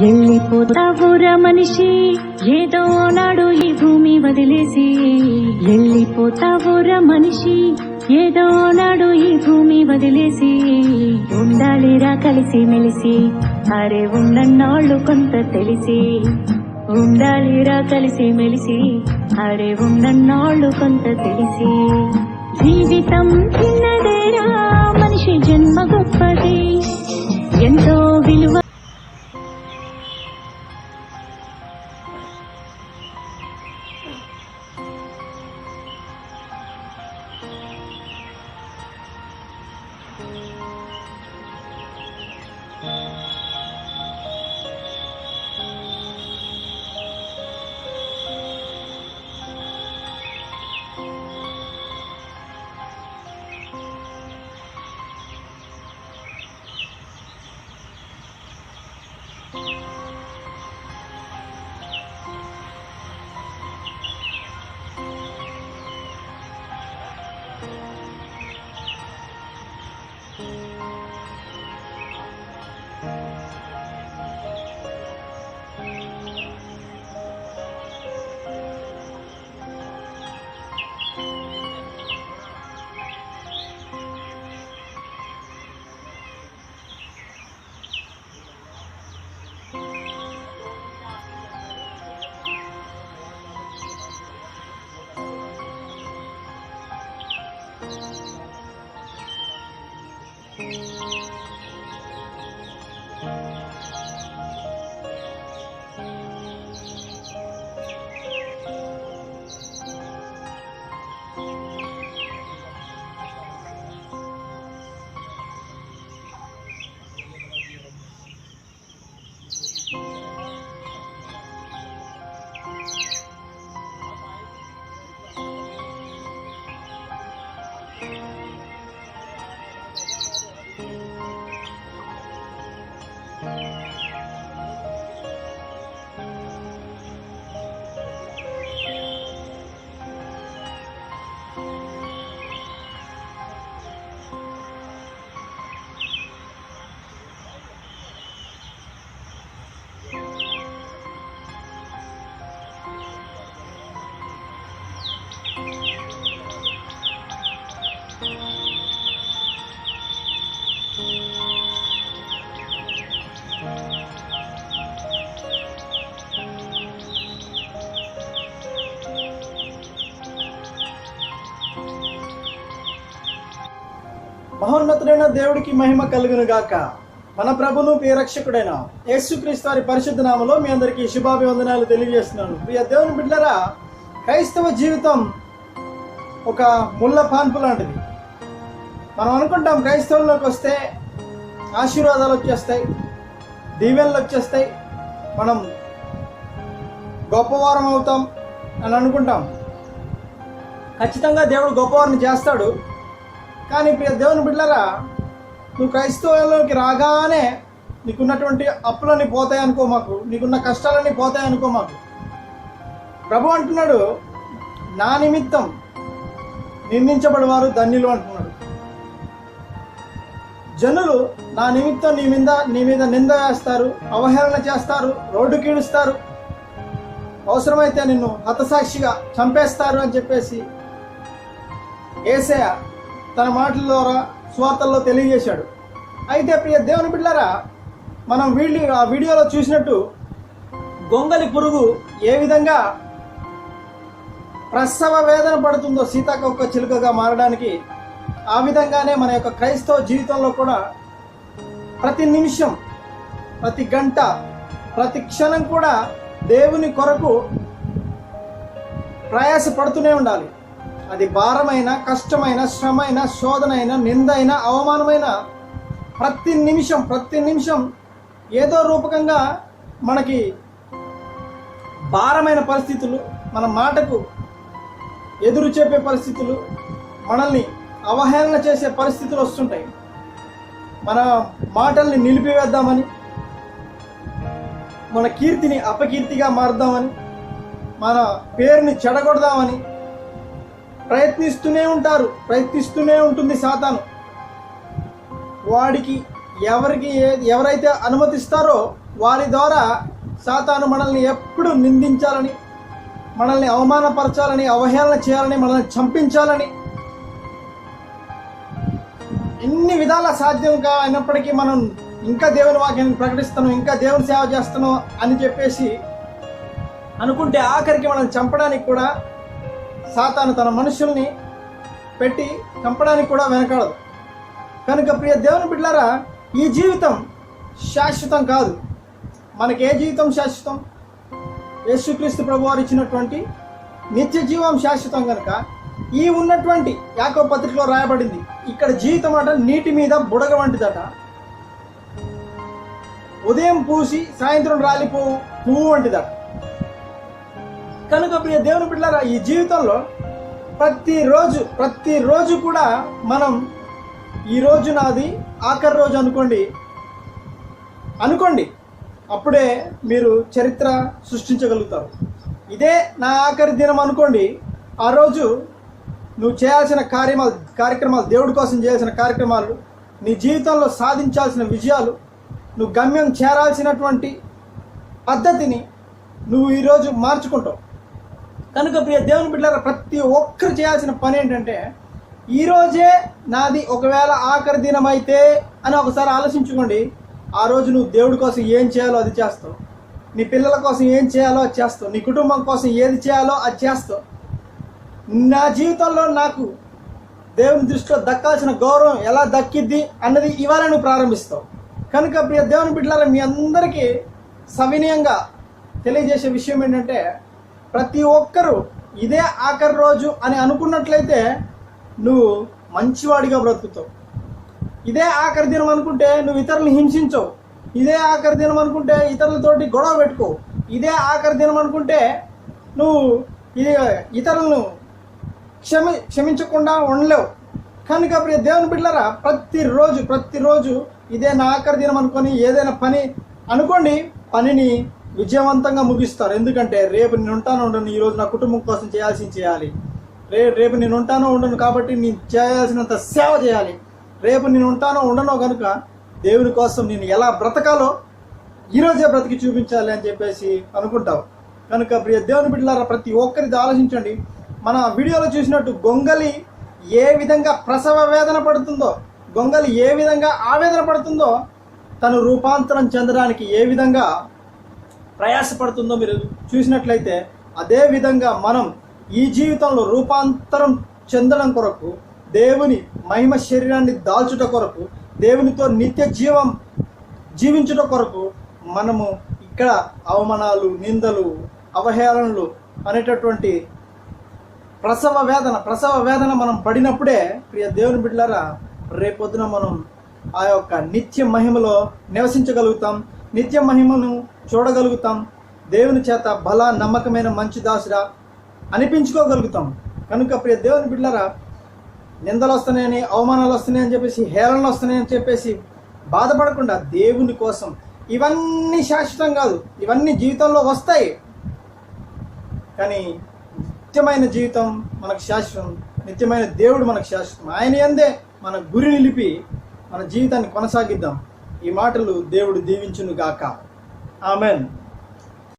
వెళ్ళిపోతావురా మనిషి ఏదో నాడు ఈ భూమి వదిలేసి. వెళ్ళిపోతావురా మనిషి ఏదో నాడు ఈ భూమి వదిలేసి. ఉండాలిరా కలిసి మెలిసి అరే ఉండన్నాళ్ళు కొంత తెలిసి. ఉండాలిరా కలిసి మెలిసి అరే ఉండన్నాళ్ళు కొంత తెలిసి. జీవితం చిన్నదేరా మనిషి జన్మ గొప్పది. ఎంతో విలువ Música మహోన్నతుడైన దేవుడికి మహిమ కలుగును గాక మన ప్రభును ప్రియరక్షకుడైన యేసుక్రీస్తు వారి పరిశుద్ధ నామలో మీ అందరికీ శుభాభివందనాలు తెలియజేస్తున్నాను. ప్రియ దేవుని బిడ్డరా క్రైస్తవ జీవితం ఒక ముళ్ళ పాన్పు లాంటిది. మనం అనుకుంటాం క్రైస్తవుల్లోకి వస్తే ఆశీర్వాదాలు వచ్చేస్తాయి దీవెనలు వచ్చేస్తాయి. మనం గొప్పవారం అవుతాం అని అనుకుంటాం. ఖచ్చితంగా దేవుడు గొప్పవారిని చేస్తాడు. కానీ ప్రియ దేవుని బిడ్డలరా నువ్వు క్రైస్తవులోకి రాగానే నీకున్నటువంటి అప్పులన్నీ పోతాయి అనుకో మాకు నీకున్న కష్టాలన్నీ పోతాయి అనుకో మాకు. ప్రభు అంటున్నాడు నా నిమిత్తం నిందించబడివారు ధన్యులు అంటున్నాడు. జనులు నా నిమిత్తం నీ మీద నీ మీద నింద వేస్తారు అవహేళన చేస్తారు రోడ్డు కీడుస్తారు. అవసరమైతే నిన్ను హతసాక్షిగా చంపేస్తారు అని చెప్పేసి ఏసయ తన మాటల ద్వారా స్వార్థల్లో తెలియజేశాడు. అయితే ప్రియ దేవుని బిడ్డలారా మనం వీడియో ఆ వీడియోలో చూసినట్టు గొంగలి పురుగు ఏ విధంగా ప్రసవ వేదన పడుతుందో సీతాకొక్క చిలుకగా మారడానికి ఆ విధంగానే మన యొక్క క్రైస్తవ జీవితంలో కూడా ప్రతి నిమిషం ప్రతి గంట ప్రతి క్షణం కూడా దేవుని కొరకు ప్రయాసపడుతూనే ఉండాలి. అది భారమైన కష్టమైన శ్రమైన శోధనైన నిందైన అవమానమైన ప్రతి నిమిషం ప్రతి నిమిషం ఏదో రూపకంగా మనకి భారమైన పరిస్థితులు మన మాటకు ఎదురు చెప్పే పరిస్థితులు మనల్ని అవహేళన చేసే పరిస్థితులు వస్తుంటాయి. మన మాటల్ని నిలిపివేద్దామని మన కీర్తిని అపకీర్తిగా మారుద్దామని మన పేరుని చెడగొడదామని ప్రయత్నిస్తూనే ఉంటారు ప్రయత్నిస్తూనే ఉంటుంది సాతాను. వాడికి ఎవరికి ఎవరైతే అనుమతిస్తారో వారి ద్వారా సాతాను మనల్ని ఎప్పుడు నిందించాలని మనల్ని అవమానపరచాలని అవహేళన చేయాలని మనల్ని చంపించాలని ఎన్ని విధాల సాధ్యం కా అయినప్పటికీ మనం ఇంకా దేవుని వాక్యాన్ని ప్రకటిస్తాను ఇంకా దేవుని సేవ చేస్తున్నాం అని చెప్పేసి అనుకుంటే ఆఖరికి మనం చంపడానికి కూడా సాతాను తన మనుషుల్ని పెట్టి చంపడానికి కూడా వెనకాడదు. కనుక ప్రియ దేవుని బిడ్డారా ఈ జీవితం శాశ్వతం కాదు. మనకి ఏ జీవితం శాశ్వతం? యేసుక్రీస్తు ప్రభు వారు ఇచ్చినటువంటి నిత్య జీవం శాశ్వతం కనుక ఈ ఉన్నటువంటి యాకో పత్రికలో రాయబడింది. ఇక్కడ జీవితం అట నీటి మీద బుడగ వంటిదట. ఉదయం పూసి సాయంత్రం రాలిపో పువ్వు వంటిదట. కనుక ప్రియ దేవుని బిడ్డారా ఈ జీవితంలో ప్రతిరోజు ప్రతిరోజు కూడా మనం ఈ రోజు నాది ఆఖరి రోజు అనుకోండి. అనుకోండి. అప్పుడే మీరు చరిత్ర సృష్టించగలుగుతారు. ఇదే నా ఆఖరి దినం అనుకోండి. ఆ రోజు నువ్వు చేయాల్సిన కార్యమాలు కార్యక్రమాలు దేవుడి కోసం చేయాల్సిన కార్యక్రమాలు నీ జీవితంలో సాధించాల్సిన విజయాలు నువ్వు గమ్యం చేరాల్సినటువంటి పద్ధతిని నువ్వు ఈరోజు మార్చుకుంటావు. కనుక ప్రియ దేవుని బిడ్డలారా ప్రతి ఒక్కరు చేయాల్సిన పని ఏంటంటే ఈరోజే నాది ఒకవేళ ఆఖరి దినం అయితే అని ఒకసారి ఆలోచించుకోండి. ఆ రోజు నువ్వు దేవుడి కోసం ఏం చేయాలో అది చేస్తావు. నీ పిల్లల కోసం ఏం చేయాలో అది చేస్తావు. నీ కుటుంబం కోసం ఏది చేయాలో అది చేస్తావు. నా జీవితంలో నాకు దేవుని దృష్టిలో దక్కాల్సిన గౌరవం ఎలా దక్కిద్ది అన్నది ఇవాళ నువ్వు ప్రారంభిస్తావు. కనుక ప్రియ దేవుని బిడ్డలారా మీ అందరికీ సవినయంగా తెలియజేసే విషయం ఏంటంటే ప్రతి ఒక్కరూ ఇదే ఆఖరి రోజు అని అనుకున్నట్లయితే నువ్వు మంచివాడిగా బ్రతుకుతావు. ఇదే ఆఖరి దినం అనుకుంటే నువ్వు ఇతరులను హింసించవు. ఇదే ఆఖరి దినం అనుకుంటే ఇతరులతోటి గొడవ పెట్టుకోవు. ఇదే ఆఖరి దినం అనుకుంటే నువ్వు ఇది ఇతరులను క్షమి క్షమించకుండా ఉండలేవు. కనుక ప్రియ దేవుని బిడ్డలారా ప్రతిరోజు ప్రతిరోజు ఇదే నా ఆఖరి దినం అనుకొని ఏదైనా పని అనుకోండి పనిని విజయవంతంగా ముగిస్తారు. ఎందుకంటే రేపు నేను ఉంటానో ఉండను ఈరోజు నా కుటుంబం కోసం చేయాల్సింది చేయాలి. రే రేపు నేను ఉంటానో ఉండను కాబట్టి నేను చేయాల్సినంత సేవ చేయాలి. రేపు నేను ఉంటానో ఉండనో కనుక దేవుని కోసం నేను ఎలా బ్రతకాలో ఈరోజే బ్రతికి చూపించాలి అని చెప్పేసి అనుకుంటావు కనుక ప్రియ దేవుని బిడ్డలారా ప్రతి ఒక్కరిది ఆలోచించండి. మన వీడియోలో చూసినట్టు గొంగలి ఏ విధంగా ప్రసవ వేదన పడుతుందో గొంగలి ఏ విధంగా ఆవేదన పడుతుందో తను రూపాంతరం చెందడానికి ఏ విధంగా ప్రయాసపడుతుందో మీరు చూసినట్లయితే అదే విధంగా మనం ఈ జీవితంలో రూపాంతరం చెందడం కొరకు దేవుని మహిమ శరీరాన్ని దాల్చుట కొరకు దేవునితో నిత్య జీవం జీవించుట కొరకు మనము ఇక్కడ అవమానాలు నిందలు అవహేళనలు అనేటటువంటి ప్రసవ వేదన ప్రసవ వేదన మనం పడినప్పుడే ప్రియ దేవుని బిడ్డలారా రేపొద్దున మనం ఆ యొక్క నిత్య మహిమలో నివసించగలుగుతాం. నిత్య మహిమను చూడగలుగుతాం. దేవుని చేత బల నమ్మకమైన మంచి దాసురా అనిపించుకోగలుగుతాం. కనుక ప్రియ దేవుని బిడ్డలారా నిందలు వస్తున్నాయని అవమానాలు వస్తున్నాయని చెప్పేసి హేళనలు వస్తున్నాయని చెప్పేసి బాధపడకుండా దేవుని కోసం ఇవన్నీ శాశ్వతం కాదు ఇవన్నీ జీవితంలో వస్తాయి. కానీ నిత్యమైన జీవితం మనకు శాశ్వతం నిత్యమైన దేవుడు మనకు శాశ్వతం. ఆయన ఎందే మన గురి నిలిపి మన జీవితాన్ని కొనసాగిద్దాం. ఈ మాటలు దేవుడు దీవించును గాక ఆమెన్.